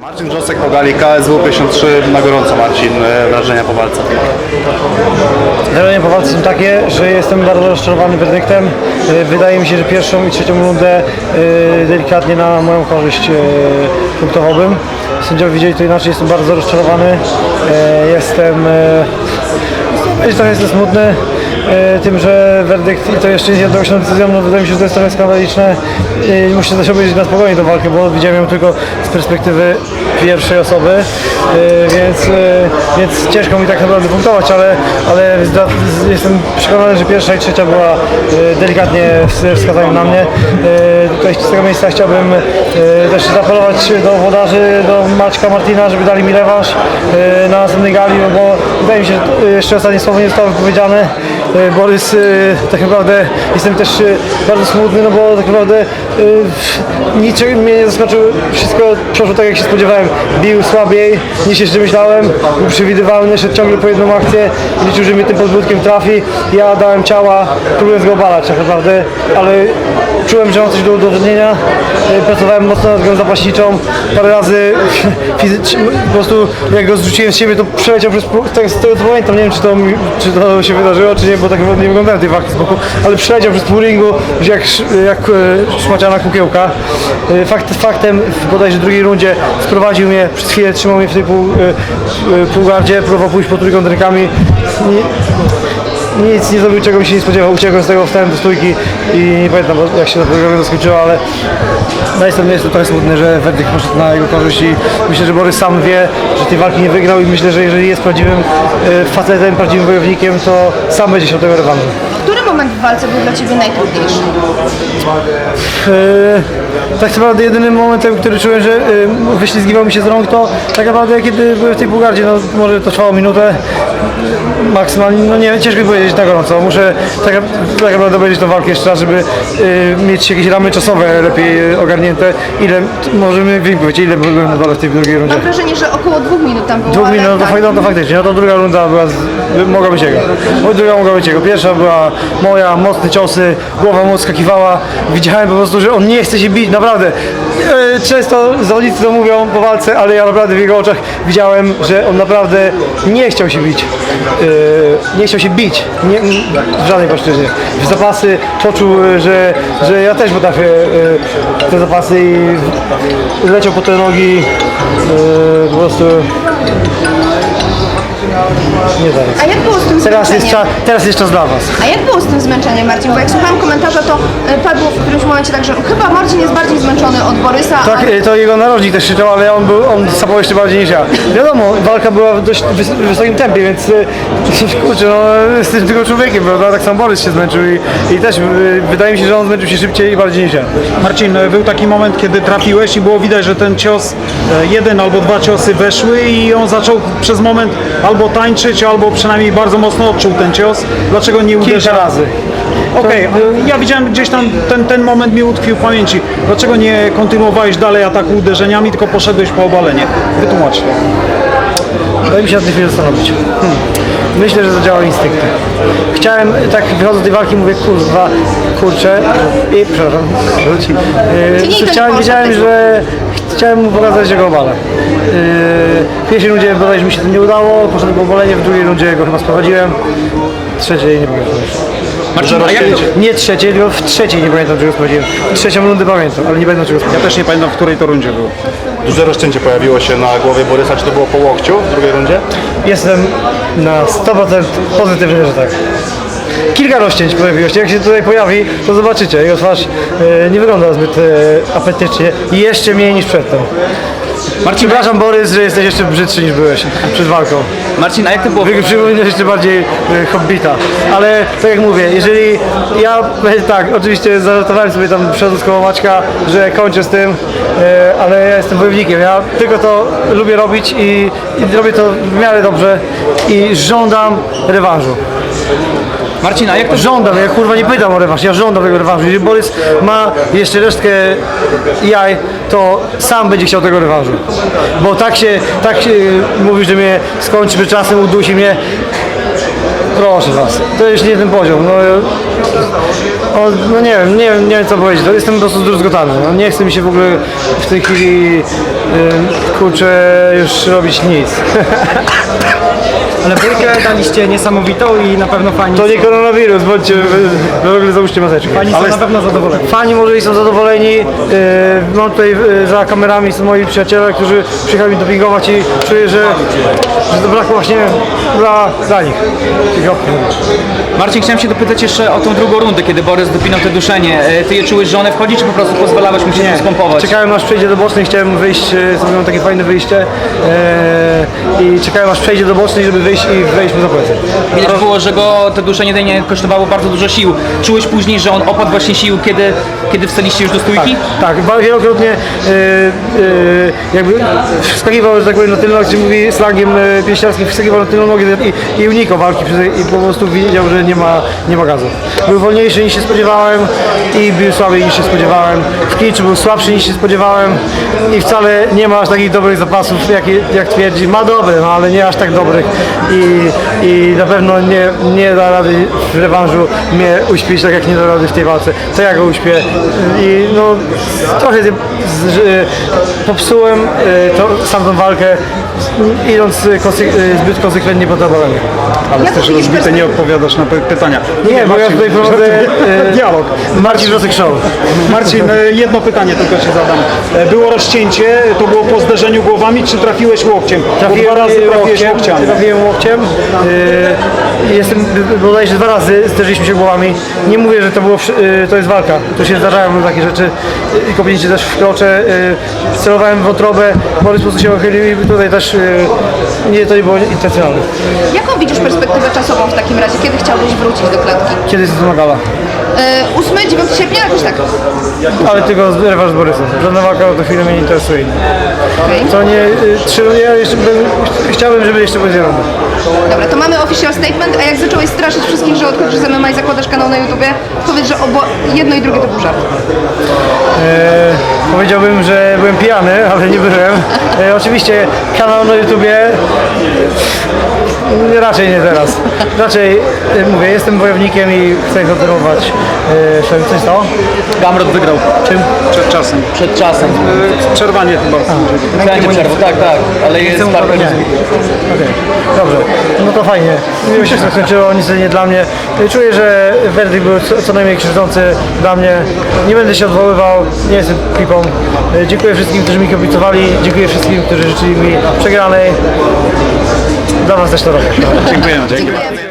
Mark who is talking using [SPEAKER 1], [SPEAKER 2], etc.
[SPEAKER 1] Marcin Wrzosek po gali KSW 53 na gorąco Marcin, e, wrażenia po walce.
[SPEAKER 2] Wrażenia po walce są takie, że jestem bardzo rozczarowany werdyktem. Y, Wydaje mi się, że pierwszą i trzecią rundę y, delikatnie na moją korzyść punktowałbym. Sędziowie widzieli to inaczej, jestem bardzo rozczarowany. Jestem, jestem smutny tym, że werdykt i to jeszcze nie jednogłośną decyzją, no wydaje mi się, że to jest trochę skandaliczne. Y, Muszę też obejrzeć na spokojnie tę walkę, bo widziałem ją tylko z perspektywy pierwszej osoby, y, więc, y, więc ciężko mi tak naprawdę punktować, ale, ale jestem przekonany, że pierwsza i trzecia była delikatnie ws- wskazaniem na mnie. Tutaj z tego miejsca chciałbym też zaapelować do włodarzy, do Maćka Martina, żeby dali mi rewanż na następnej gali, no bo wydaje mi się, że jeszcze ostatnie słowo nie zostało wypowiedziane. Y, Borys, y, tak naprawdę jestem też y, bardzo smutny, no bo tak naprawdę niczego mnie nie zaskoczył, wszystko przeszło tak jak się spodziewałem. Bił słabiej niż jeszcze myślałem, był przewidywalny, szedł ciągle po jedną akcję, liczył, że mnie tym podbródkiem trafi. Ja dałem ciała, próbując go obalać tak naprawdę, ale czułem, że mam coś do udowodnienia. Pracowałem mocno nad grą zapaśniczą, parę razy po prostu jak go zrzuciłem z siebie, to przeleciał przez, tak, z tego co pamiętam, nie wiem czy to, mi- czy to się wydarzyło, czy nie, bo tak naprawdę nie wyglądałem tej walki z boku, ale przeleciał przez pół ringu, jak, jak e, szmaciana kukiełka. E, Fakt, faktem w bodajże drugiej rundzie sprowadził mnie, przez chwilę trzymał mnie w tej pół, e, półgardzie, próbował pójść po trójkąt rękami. Nic nie zrobił, czego mi się nie spodziewał. Uciekłem z tego, wstałem do stójki i nie pamiętam jak się to programie skończyło, ale no jestem, jestem trochę smutny, że werdykt poszedł na jego korzyść i myślę, że Borys sam wie, że tej walki nie wygrał i myślę, że jeżeli jest prawdziwym e, facetem, prawdziwym wojownikiem, to sam będzie chciał tego rewanżu.
[SPEAKER 3] Który moment w walce był dla Ciebie najtrudniejszy?
[SPEAKER 2] E, tak naprawdę jedynym momentem, który czułem, że e, wyślizgiwał mi się z rąk, to tak naprawdę kiedy byłem w tej półgardzie, no może to trwało minutę, maksymalnie, no nie ciężko mi powiedzieć na gorąco, muszę tak, tak naprawdę obejrzeć tą walkę jeszcze raz, żeby e, mieć jakieś ramy czosowe lepiej e, ogarnięte, ile, możemy powiedzieć, ile byłem na dole w tej drugiej rundzie.
[SPEAKER 3] Mam wrażenie, że około dwóch minut tam było.
[SPEAKER 2] Dwóch
[SPEAKER 3] ale
[SPEAKER 2] minut, no to,
[SPEAKER 3] tak.
[SPEAKER 2] fak- no to faktycznie, no to druga runda była, z, mogła być jego. Bo druga mogła być jego. Pierwsza była moja, mocne ciosy, głowa mu skakiwała. Widziałem po prostu, że on nie chce się bić, naprawdę. E, Często zawodnicy to mówią po walce, ale ja naprawdę w jego oczach widziałem, że on naprawdę nie chciał się bić. E, Nie chciał się bić, nie, w żadnej płaszczyźnie. W zapasy poczuł, e, że, że ja też potrafię e, te zapasy i leciał po te nogi po prostu nie.
[SPEAKER 3] A jak było z tym
[SPEAKER 2] Teraz jest,
[SPEAKER 3] zmęczeniem?
[SPEAKER 2] czas, teraz jest czas dla Was.
[SPEAKER 3] A jak było z tym zmęczeniem, Marcin? Bo jak słuchałam komentarza, to e, padło w którymś momencie tak, że chyba Marcin jest bardziej zmęczony od Borysa.
[SPEAKER 2] Tak,
[SPEAKER 3] a...
[SPEAKER 2] e, to jego narożnik też krzyczał, ale on, był, on sapał jeszcze bardziej niż ja. Wiadomo, walka była w dość wys wysokim tempie, więc e, kurczę, no, jestem tylko człowiekiem, prawda? Tak samo Borys się zmęczył i, i też e, wydaje mi się, że on zmęczył się szybciej i bardziej niż ja.
[SPEAKER 4] Marcin, był taki moment, kiedy trafiłeś i było widać, że ten cios, e, jeden albo dwa ciosy weszły i on zaczął przez moment albo tańczyć, albo przynajmniej bardzo mocno odczuł ten cios. Dlaczego nie uderza?
[SPEAKER 2] Kilka razy.
[SPEAKER 4] Okej, e, ja widziałem gdzieś tam, ten, ten moment mi utkwił w pamięci. Dlaczego nie kontynuowałeś dalej ataku uderzeniami, tylko poszedłeś po obalenie? Wytłumacz to.
[SPEAKER 2] Daj mi się nad tym chwilę zastanowić. Hmm. Myślę, że zadziałał instynkt. Chciałem, tak wychodząc z tej walki, mówię, kurwa, kurczę i, przepraszam, wróci. Yy, chciałem, wiedziałem, że chciałem mu pokazać, że go obalę. Yy, w pierwszej rundzie bodajże mi się to nie udało, poszedłem po obalenie, w drugiej rundzie go chyba sprowadziłem, w trzeciej nie pamiętam.
[SPEAKER 5] Marcin, a jak to,
[SPEAKER 2] Nie trzeciej, tylko w trzeciej nie pamiętam, czego sprowadziłem. Trzecią rundę pamiętam, ale nie pamiętam, czego
[SPEAKER 4] Ja też nie pamiętam, w której to rundzie było.
[SPEAKER 1] Duże rozcięcie pojawiło się na głowie Borysa, czy to było po łokciu w drugiej rundzie?
[SPEAKER 2] Jestem na 100% pozytywny, że tak. Kilka rozcięć pojawiło się. Jak się tutaj pojawi, to zobaczycie. Jego twarz e, nie wygląda zbyt e, apetycznie i jeszcze mniej niż przedtem.
[SPEAKER 5] Marcin,
[SPEAKER 2] Przepraszam Borys, że jesteś jeszcze brzydszy niż byłeś przed walką.
[SPEAKER 5] Marcin, a jak to było?
[SPEAKER 2] Wy przypominasz jeszcze bardziej e, Hobbita. Ale tak jak mówię, jeżeli ja e, tak, oczywiście zażartowałem sobie tam przed koło Maćka, że kończę z tym, e, ale ja jestem wojownikiem. Ja tylko to lubię robić i, i robię to w miarę dobrze i żądam rewanżu.
[SPEAKER 5] Marcin, a jak to
[SPEAKER 2] Żądam, ja kurwa nie pytam o rewanż, ja żądam tego rewanżu. Jeżeli Borys ma jeszcze resztkę jaj, to sam będzie chciał tego rewanżu. Bo tak się, tak się mówi, że mnie skończy przed czasem, udusi mnie. proszę was, to już nie ten poziom. No, o, no nie wiem, nie wiem, nie wiem co powiedzieć. Jestem po prostu zdruzgotany. No, nie chce mi się w ogóle w tej chwili y, kurczę już robić nic.
[SPEAKER 6] Ale bójkę daliście niesamowitą i na pewno fani,
[SPEAKER 2] To nie koronawirus, bądźcie w ogóle załóżcie maseczkę.
[SPEAKER 6] fani są na pewno zadowoleni.
[SPEAKER 2] Fani może i są zadowoleni. Yy, mam tutaj yy, za kamerami są moi przyjaciele, którzy przyjechali mi dopingować i czuję, że, że to brakło właśnie dla, dla nich. Tych opcji.
[SPEAKER 5] Marcin, chciałem się dopytać jeszcze o tą drugą rundę, kiedy Borys dopinał te duszenie. E, Ty je czułeś, że one wchodzi, czy po prostu pozwalałeś mu się nie. skąpować?
[SPEAKER 2] Czekałem aż przejdzie do bocznej, chciałem wyjść, yy, zrobiłem takie fajne wyjście yy, i czekałem aż przejdzie do bocznej, żeby wyjść i wejść za plecy.
[SPEAKER 5] Widać było, że go te duszenie nie kosztowało bardzo dużo sił. Czułeś później, że on opadł właśnie sił, kiedy, kiedy wstaliście już do stójki?
[SPEAKER 2] Tak, ba- wielokrotnie yy, yy, jakby wskakiwał, że tak powiem, na tylną, się mówi slangiem yy, pieśniarskim, wskakiwał na tylną nogę i, i unikał walki i po prostu widział, że nie ma, nie ma gazu. Był wolniejszy niż się spodziewałem i był słabiej niż się spodziewałem. W kliczu był słabszy niż się spodziewałem i wcale nie ma aż takich dobrych zapasów, jak, jak twierdzi. Ma dobre, no ale nie aż tak dobrych i, i na pewno nie, nie da rady w rewanżu mnie uśpić tak jak nie da rady w tej walce. To ja go uśpię i no trochę z, z, popsułem y, to, sam tą walkę idąc y, konsy, zbyt konsekwentnie po tabalenie.
[SPEAKER 4] Ale
[SPEAKER 3] Jak
[SPEAKER 4] też rozbite nie odpowiadasz na py- pytania.
[SPEAKER 2] Nie, bo ja tutaj prowadzę y,
[SPEAKER 4] Dialog.
[SPEAKER 2] Marcin Rosek Show.
[SPEAKER 4] Marcin, jedno pytanie tylko Ci zadam. E, Było rozcięcie, to było po zderzeniu głowami, czy trafiłeś łokciem? Bo dwa razy trafiłeś łokciami.
[SPEAKER 2] Trafiłem łokciem. Yy, jestem, bodajże dwa razy zderzyliśmy się głowami. Nie mówię, że to, było, y, to jest walka. Tu się zdarzają takie rzeczy. I Kobiecie też wkroczę. Yy, celowałem w wątrobę, Borys się ochylił i tutaj też y, nie, to nie było intencjonalne.
[SPEAKER 3] Jaką widzisz perspektywę czasową w takim razie? Kiedy chciałbyś wrócić do klatki?
[SPEAKER 2] Kiedy jest to
[SPEAKER 3] wymagała? E, 8-9 sierpnia, jakoś tak.
[SPEAKER 2] Ale tylko zrywasz z Borysem. Żadna walka o to chwilę mnie nie interesuje.
[SPEAKER 3] Okay.
[SPEAKER 2] Co nie, y, trzy, no ja jeszcze bym, chciałbym, żeby jeszcze były zielone.
[SPEAKER 3] Dobra, to mamy official statement, a jak zacząłeś straszyć wszystkich, że odchodzisz z MMA i zakładasz kanał na YouTubie, powiedz, że obo jedno i drugie to był żart.
[SPEAKER 2] E, powiedziałbym, że byłem pijany, ale nie byłem. E, oczywiście kanał na YouTubie e, raczej nie teraz. Raczej e, mówię, jestem wojownikiem i chcę kontynuować e, coś to.
[SPEAKER 5] Gamrot wygrał
[SPEAKER 2] Czym?
[SPEAKER 4] Przed czasem.
[SPEAKER 5] przed czasem.
[SPEAKER 4] E, Przerwanie chyba.
[SPEAKER 5] Będzie przerwa, tak, tak, ale jest tak.
[SPEAKER 2] Nie. Okej, dobrze. No to fajnie. Miło się to skończyło, nic nie dla mnie. Czuję, że werdykt był co, co najmniej krzywdzący dla mnie. Nie będę się odwoływał, nie jestem klipą. E, Dziękuję wszystkim, którzy mi kibicowali. Dziękuję wszystkim, którzy życzyli mi przegranej. Dla Was też to robię.
[SPEAKER 4] Dziękujemy.
[SPEAKER 3] Dziękujemy.